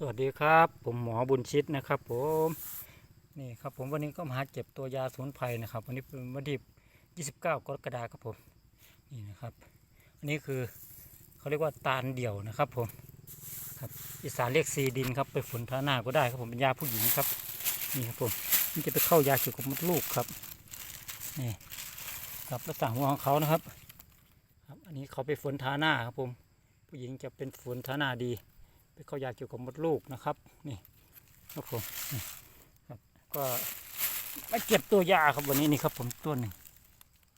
สวัสดีครับ ผมหมอบุญชิตนะครับผมนี่ครับผมวันนี้ก็มาหาเก็บตัวยาสมุนไพรนะครับ วันนี้เป็นวันที่29 กรกฎาคมครับผมนี่นะครับ อันนี้คือเขาเรียกว่าตาลเดี่ยวนะครับผมครับอีสานเรียกซีดินครับไปฝนทาหน้าก็ได้ครับผมเป็นยาผู้หญิงครับนี่ครับผมมันจะไปเข้ายาเกี่ยวกับมดลูกครับนี่ครับลักษณะหัวของเขานะครับ ครับ อันนี้เขาไปฝนทาหน้าครับผม ผู้หญิงจะเป็นฝนทาหน้าดี ไปเข้ายาเกี่ยวกับมดลูกนะครับ นี่ครับผมนี่ครับก็มาเก็บตัวยาครับวันนี้นี่ครับผมตัวหนึ่ง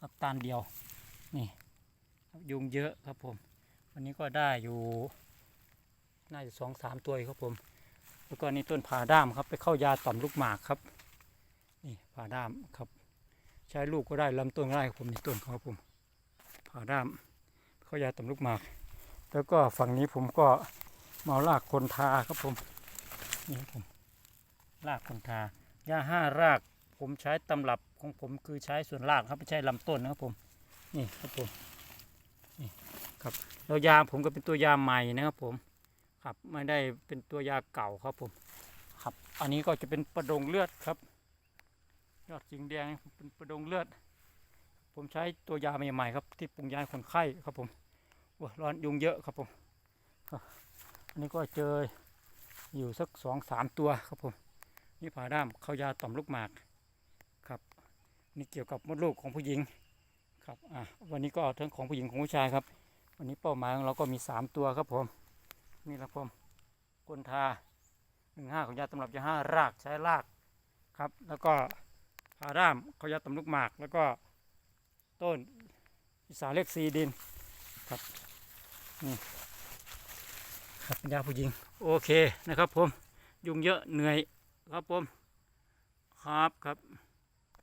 ครับตานเดียวนี่ยุงเยอะครับผม วันนี้ก็ได้อยู่น่าจะสองสามตัวอยู่ครับผม แล้วก็นี่ต้นผาด้ามครับ ไปเข้ายาต่อมลูกหมากครับ นี่ผาด้ามครับ ใช้ลูกก็ได้ลำต้นก็ได้ครับผมนี่ต้นเขาครับผมผาด้ามเข้ายาต่อมลูกหมาก แล้วก็ฝั่งนี้ผมก็ เมาลากคนทาครับผมนี่ครับผมลากคนทายาห้ารากผมใช้ตำรับของผมคือใช้ส่วนรากครับไม่ใช่ลำต้นนะครับผมนี่ครับผมนี่ครับแล้วยาผมก็เป็นตัวยาใหม่นะครับผมครับไม่ได้เป็นตัวยาเก่าครับผมครับ อันนี้ก็จะเป็นประดงเลือดครับยอดจิงแดงเป็นประดงเลือด ผมใช้ตัวยาใหม่ๆครับ ที่ปรุงยาคนไข้ครับผมโอ้ยร้อนยุงเยอะครับผม อันนี้ก็เจออยู่สักสองสามตัวครับผมนี่ผาด้ามเขายาต่อมลูกหมากครับนี่เกี่ยวกับมดลูกของผู้หญิงครับอะวันนี้ก็ทั้งของผู้หญิงของผู้ชายครับ วันนี้เป้าหมายของเราก็มีสามตัวครับผมนี่แหละผมกลทาหนึ่งห้าของยาตำรับยาห้ารากใช้รากครับ แล้วก็ผาด้ามเขายาต่อมลูกหมากแล้วก็ต้นอิสาเล็กซีดินครับนี่ ครับป็นยาผู้หญิง โอเคนะครับผม ยุงเยอะเหนื่อยครับผม ครับครับ